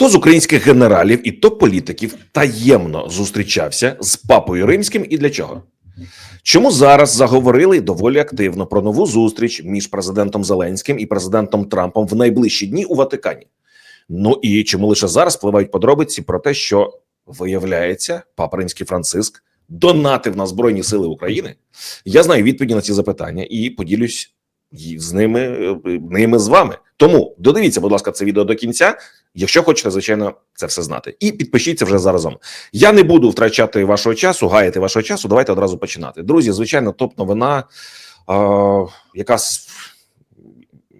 Хто з українських генералів і топ-політиків таємно зустрічався з папою римським і для чого? Чому зараз заговорили доволі активно про нову зустріч між президентом Зеленським і президентом Трампом в найближчі дні у Ватикані? Ну і чому лише зараз впливають подробиці про те, що виявляється, папа римський Франциск донатив на збройні сили України? Я знаю відповіді на ці запитання і поділюсь з ними, е, ними з вами. Тому додивіться, будь ласка, це відео до кінця. Якщо хочете, звичайно, це все знати, і підпишіться вже заразом. Я не буду втрачати вашого часу, гаяти вашого часу. Давайте одразу починати. Друзі, звичайно, топ новина, е, яка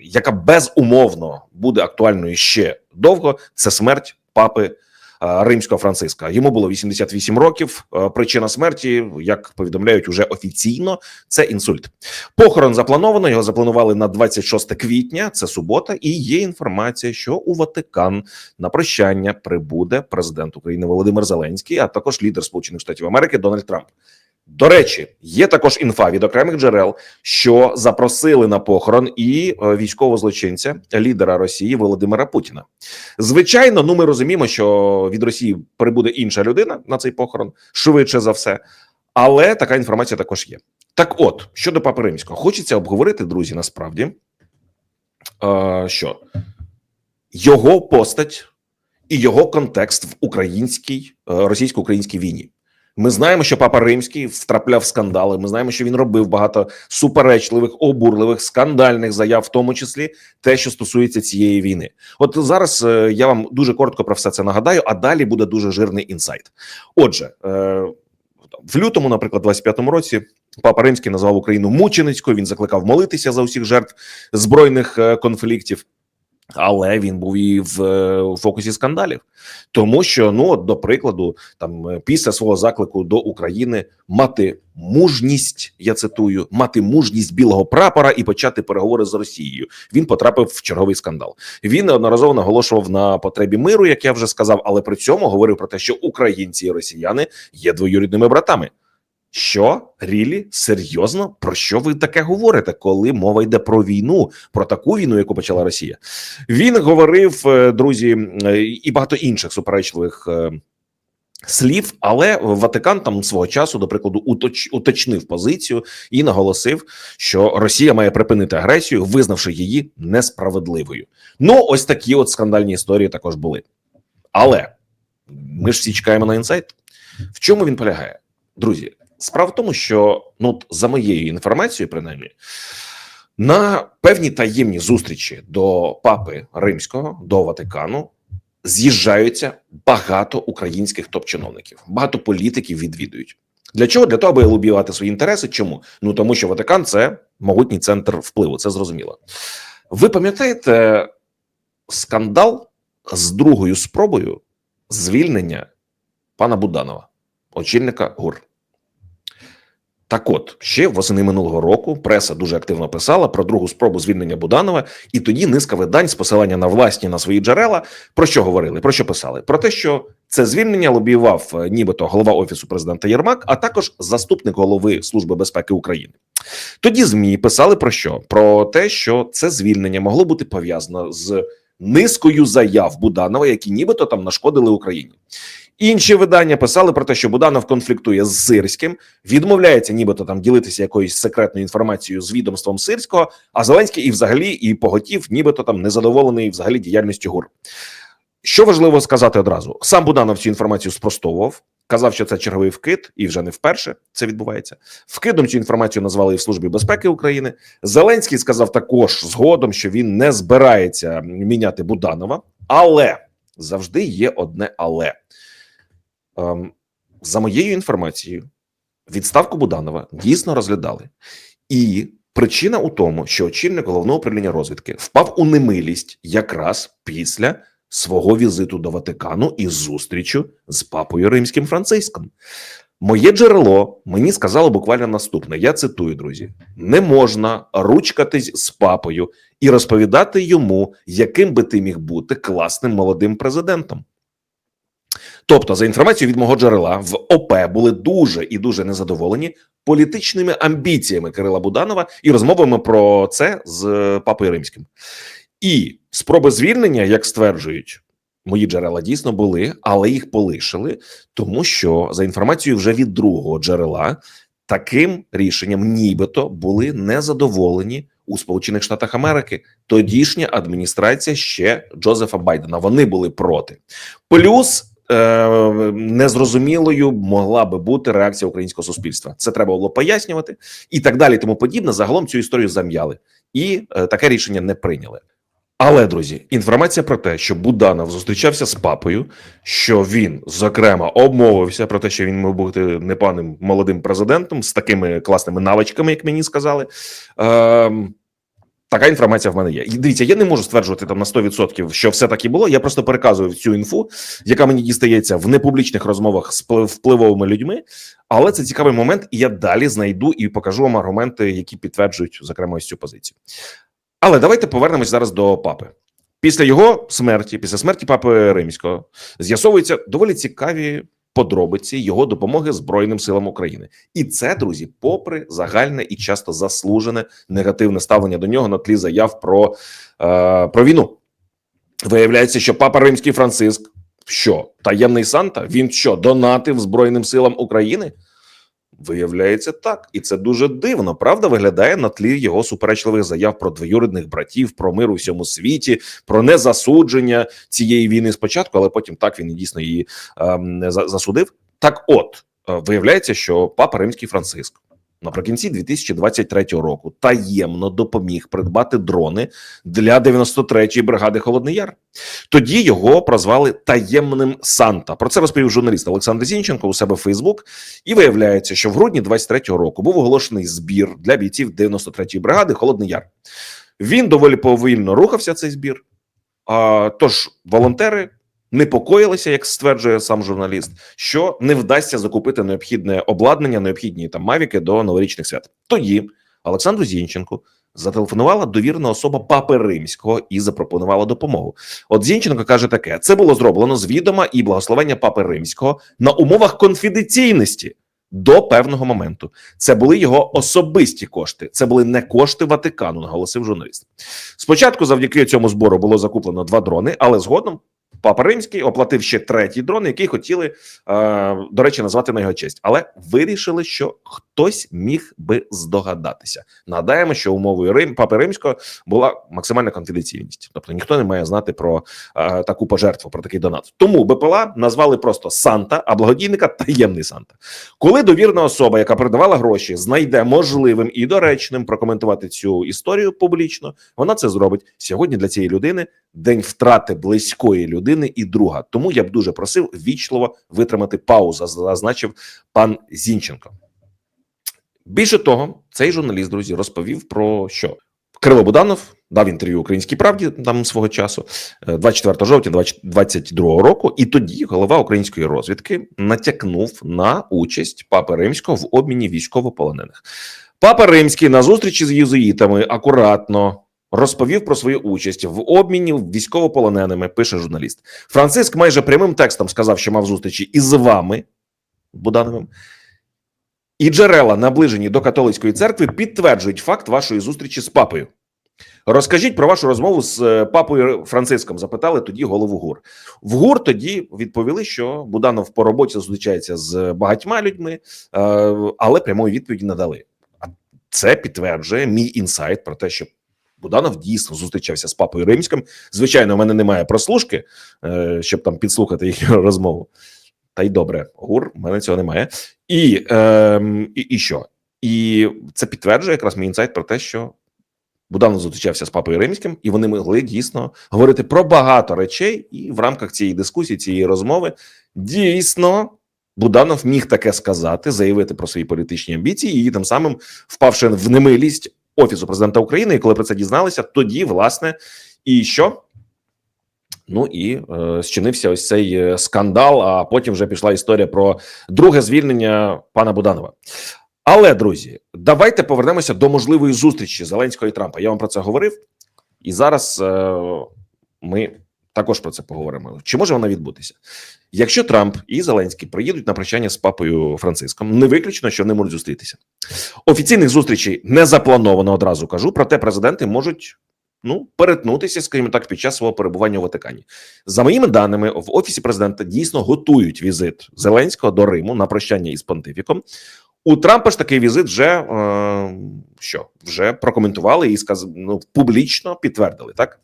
яка безумовно буде актуальною ще довго. Це смерть папи римського Франциска. Йому було 88 років. Е, Причина смерті, як повідомляють уже офіційно, це інсульт. Похорон заплановано. Його запланували на 26 квітня. Це субота, і є інформація, що у Ватикан на прощання прибуде президент України Володимир Зеленський, а також лідер Сполучених Штатів Америки Дональд Трамп. До речі, є також інфа від окремих джерел, що запросили на похорон і е, військового злочинця, лідера Росії Володимира Путіна. Звичайно, ну ми розуміємо, що від Росії прибуде інша людина на цей похорон швидше за все, але така інформація також є. Так, от щодо Папи Римського, хочеться обговорити, друзі, насправді, е, що його постать і його контекст в українській е, російсько-українській війні. Ми знаємо, що папа римський втрапляв в скандали. Ми знаємо, що він робив багато суперечливих, обурливих, скандальних заяв, в тому числі те, що стосується цієї війни. От зараз е, я вам дуже коротко про все це нагадаю, а далі буде дуже жирний інсайт. Отже, е, в лютому, наприклад, 25-му році. Папа Римський назвав Україну мученицькою. Він закликав молитися за усіх жертв збройних е, конфліктів. Але він був і в е, фокусі скандалів, тому що ну от, до прикладу, там е, після свого заклику до України мати мужність, я цитую, мати мужність білого прапора і почати переговори з Росією. Він потрапив в черговий скандал. Він неодноразово наголошував на потребі миру, як я вже сказав, але при цьому говорив про те, що українці і росіяни є двоюрідними братами. Що рілі серйозно про що ви таке говорите, коли мова йде про війну, про таку війну, яку почала Росія? Він говорив, е, друзі, е, і багато інших суперечливих е, слів, але Ватикан там свого часу, до прикладу, уточ, уточнив позицію і наголосив, що Росія має припинити агресію, визнавши її несправедливою. Ну, ось такі от скандальні історії також були. Але ми ж всі чекаємо на інсайт. В чому він полягає, друзі? Справа в тому, що ну за моєю інформацією, принаймні, на певні таємні зустрічі до папи римського до Ватикану з'їжджаються багато українських топ-чиновників, багато політиків відвідують. Для чого? Для того, аби лобіювати свої інтереси. Чому? Ну тому що Ватикан це могутній центр впливу. Це зрозуміло. Ви пам'ятаєте скандал з другою спробою звільнення пана Буданова, очільника ГУР? Так от, ще восени минулого року преса дуже активно писала про другу спробу звільнення Буданова, і тоді низка видань з посилання на власні на свої джерела про що говорили? Про що писали? Про те, що це звільнення лобіював е, нібито голова офісу президента Єрмак, а також заступник голови Служби безпеки України. Тоді змі писали про що? Про те, що це звільнення могло бути пов'язано з низкою заяв Буданова, які нібито там нашкодили Україні. Інші видання писали про те, що Буданов конфліктує з Сирським, відмовляється, нібито там ділитися якоюсь секретною інформацією з відомством Сирського, а Зеленський і взагалі і поготів, нібито там незадоволений взагалі діяльністю ГУР. Що важливо сказати одразу: сам Буданов цю інформацію спростовував, казав, що це черговий вкид, і вже не вперше це відбувається. Вкидом цю інформацію назвали і в Службі безпеки України. Зеленський сказав також згодом, що він не збирається міняти Буданова, але завжди є одне але. Ем, за моєю інформацією, відставку Буданова дійсно розглядали, і причина у тому, що очільник головного управління розвідки впав у немилість якраз після свого візиту до Ватикану і зустрічю з папою римським Франциском. Моє джерело мені сказало буквально наступне: я цитую, друзі: не можна ручкатись з папою і розповідати йому, яким би ти міг бути класним молодим президентом. Тобто, за інформацією від мого джерела, в ОП були дуже і дуже незадоволені політичними амбіціями Кирила Буданова і розмовами про це з папою римським. І спроби звільнення, як стверджують, Мої джерела дійсно були, але їх полишили, тому що за інформацією вже від другого джерела таким рішенням, нібито були незадоволені у Сполучених Штатах Америки. Тодішня адміністрація ще Джозефа Байдена. Вони були проти. Плюс е, незрозумілою могла би бути реакція українського суспільства. Це треба було пояснювати і так далі. Тому подібне. Загалом цю історію зам'яли і е, таке рішення не прийняли. Але друзі, інформація про те, що Буданов зустрічався з папою, що він зокрема обмовився про те, що він мав бути непаним молодим президентом з такими класними навичками, як мені сказали. Ем, Така інформація в мене є. І дивіться, я не можу стверджувати там на 100%, що все так і було. Я просто переказую цю інфу, яка мені дістається в непублічних розмовах з вплив- впливовими людьми. Але це цікавий момент, і я далі знайду і покажу вам аргументи, які підтверджують зокрема ось цю позицію. Але давайте повернемось зараз до папи. Після його смерті, після смерті папи римського, з'ясовуються доволі цікаві подробиці його допомоги Збройним силам України. І це, друзі, попри загальне і часто заслужене негативне ставлення до нього на тлі заяв про, е, про війну. Виявляється, що папа римський Франциск, що таємний Санта, він що донатив Збройним силам України? Виявляється так, і це дуже дивно. Правда, виглядає на тлі його суперечливих заяв про двоюрідних братів, про мир у всьому світі, про незасудження цієї війни спочатку, але потім так він дійсно її ем, засудив. Так, от е, виявляється, що папа римський Франциск наприкінці 2023 року таємно допоміг придбати дрони для 93-ї бригади Холодний Яр. Тоді його прозвали таємним Санта. Про це розповів журналіст Олександр Зінченко у себе в Фейсбук. І виявляється, що в грудні 23-го року був оголошений збір для бійців 93-ї бригади Холодний Яр. Він доволі повільно рухався цей збір. А, тож волонтери непокоїлися, як стверджує сам журналіст, що не вдасться закупити необхідне обладнання, необхідні там мавіки до новорічних свят. Тоді Олександру Зінченку зателефонувала довірна особа папи римського і запропонувала допомогу. От Зінченко каже таке: це було зроблено з відома і благословення папи римського на умовах конфіденційності. До певного моменту це були його особисті кошти. Це були не кошти Ватикану, наголосив журналіст. Спочатку, завдяки цьому збору, було закуплено два дрони, але згодом Папа Римський оплатив ще третій дрон, який хотіли, е, до речі, назвати на його честь, але вирішили, що хтось міг би здогадатися. Нагадаємо, що умовою Рим Папи Римського була максимальна конфіденційність, тобто ніхто не має знати про е, таку пожертву, про такий донат. Тому БПЛА назвали просто Санта, а благодійника таємний Санта. Коли довірна особа, яка передавала гроші, знайде можливим і доречним прокоментувати цю історію публічно, вона це зробить сьогодні. Для цієї людини день втрати близької людини і друга. Тому я б дуже просив вічливо витримати паузу, зазначив пан Зінченко. Більше того, цей журналіст, друзі, розповів про що Кирило Буданов дав інтерв'ю Українській правді там свого часу, е, 24 жовтня 2022 року. І тоді голова української розвідки натякнув на участь папи римського в обміні військовополонених. Папа Римський на зустрічі з єзуїтами акуратно розповів про свою участь в обміні військовополоненими. Пише журналіст. Франциск майже прямим текстом сказав, що мав зустрічі із вами, Будановим. І джерела, наближені до католицької церкви, підтверджують факт вашої зустрічі з папою. Розкажіть про вашу розмову з е, папою Франциском. Запитали тоді голову ГУР. В ГУР тоді відповіли, що Буданов по роботі зустрічається з багатьма людьми, е, але прямої відповіді не дали. А це підтверджує мій інсайт про те, що Буданов дійсно зустрічався з папою римським. Звичайно, у мене немає прослушки, е, щоб там підслухати їхню розмову. Та й добре, гур, у мене цього немає. І, ем, і, і що? І це підтверджує якраз мій інсайт про те, що Буданов зустрічався з папою римським, і вони могли дійсно говорити про багато речей. І в рамках цієї дискусії, цієї розмови, дійсно Буданов міг таке сказати, заявити про свої політичні амбіції, і тим самим впавши в немилість офісу президента України. І коли про це дізналися, тоді власне і що? Ну і е, зчинився ось цей е, скандал. А потім вже пішла історія про друге звільнення пана Буданова. Але друзі, давайте повернемося до можливої зустрічі Зеленського і Трампа. Я вам про це говорив, і зараз е, ми також про це поговоримо. Чи може вона відбутися? Якщо Трамп і Зеленський приїдуть на прощання з папою Франциском, не виключно, що вони можуть зустрітися. Офіційних зустрічей не заплановано одразу кажу, проте президенти можуть ну перетнутися, скажімо так, під час свого перебування у Ватикані. За моїми даними, в офісі президента дійсно готують візит Зеленського до Риму на прощання із понтифіком. У Трампа ж такий візит вже е, що вже прокоментували і сказ... ну, публічно підтвердили. Так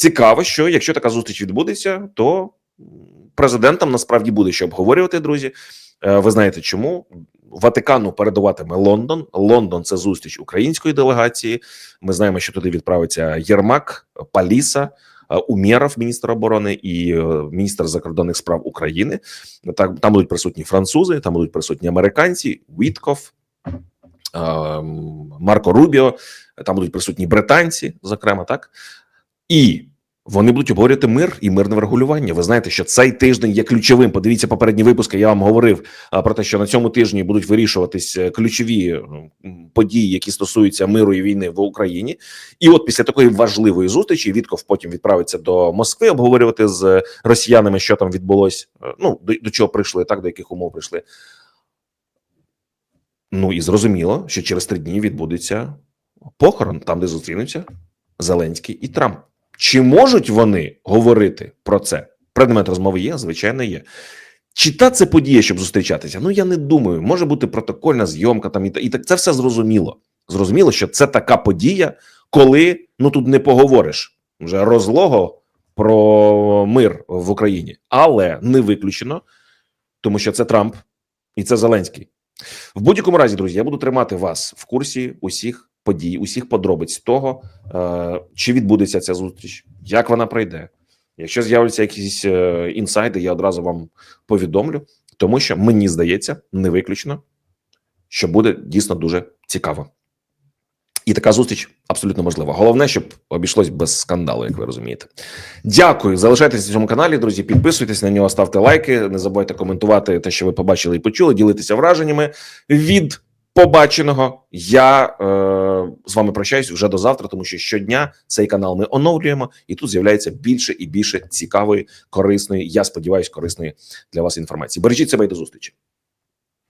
цікаво, що якщо така зустріч відбудеться, то президентам насправді буде що обговорювати, друзі. Е, ви знаєте, чому Ватикану передаватиме Лондон. Лондон це зустріч української делегації. Ми знаємо, що туди відправиться Єрмак, Паліса. е, Умєров, міністр оборони, і е, міністр закордонних справ України. Так там будуть присутні французи, там будуть присутні американці, Вітков, Марко Рубіо, там будуть присутні британці, зокрема, так і вони будуть обговорювати мир і мирне врегулювання. Ви знаєте, що цей тиждень є ключовим. Подивіться попередні випуски. Я вам говорив про те, що на цьому тижні будуть вирішуватись е, ключові події, які стосуються миру і війни в Україні. І от після такої важливої зустрічі Вітков потім відправиться до Москви обговорювати з росіянами, що там відбулось. е, Ну до, до чого прийшли, так до яких умов прийшли. Ну і зрозуміло, що через три дні відбудеться похорон, там, де зустрінуться Зеленський і Трамп. Чи можуть вони говорити про це? Предмет розмови є, звичайно, є. Чи та це подія, щоб зустрічатися? Ну я не думаю. Може бути протокольна зйомка там і та- і так. Це все зрозуміло. Зрозуміло, що це така подія, коли ну тут не поговориш вже розлого про мир в Україні, але не виключено, тому що це Трамп і це Зеленський. В будь-якому разі, друзі, я буду тримати вас в курсі усіх подій, усіх подробиць того, е, чи відбудеться ця зустріч, як вона пройде. Якщо з'являться якісь е, інсайди, я одразу вам повідомлю, тому що мені здається, не виключно, що буде дійсно дуже цікаво. І така зустріч абсолютно можлива. Головне, щоб обійшлось без скандалу, як ви розумієте. Дякую. Залишайтеся на цьому каналі, друзі. Підписуйтесь на нього, ставте лайки. Не забувайте коментувати те, що ви побачили і почули, ділитися враженнями від побаченого. Я е, з вами прощаюсь вже до завтра, тому що щодня цей канал ми оновлюємо, і тут з'являється більше і більше цікавої, корисної. Я сподіваюся, корисної для вас інформації. Бережіть себе і до зустрічі.